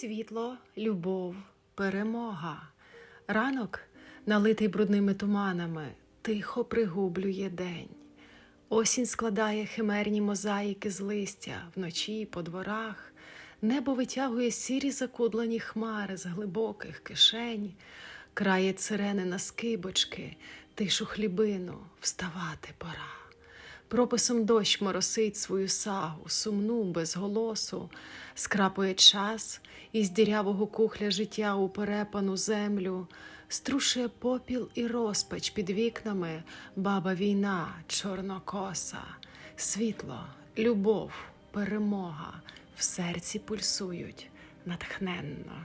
Світло, любов, перемога. Ранок, налитий брудними туманами, тихо пригублює день. Осінь складає химерні мозаїки з листя вночі по дворах. Небо витягує сірі закудлені хмари з глибоких кишень, крає цирени на скибочки, тишу хлібину, вставати пора. Прописом дощ моросить свою сагу, сумну, без голосу, скрапує час із дірявого кухля життя у перепану землю, струшує попіл і розпач під вікнами, баба війна, чорнокоса, світло, любов, перемога. В серці пульсують натхненно.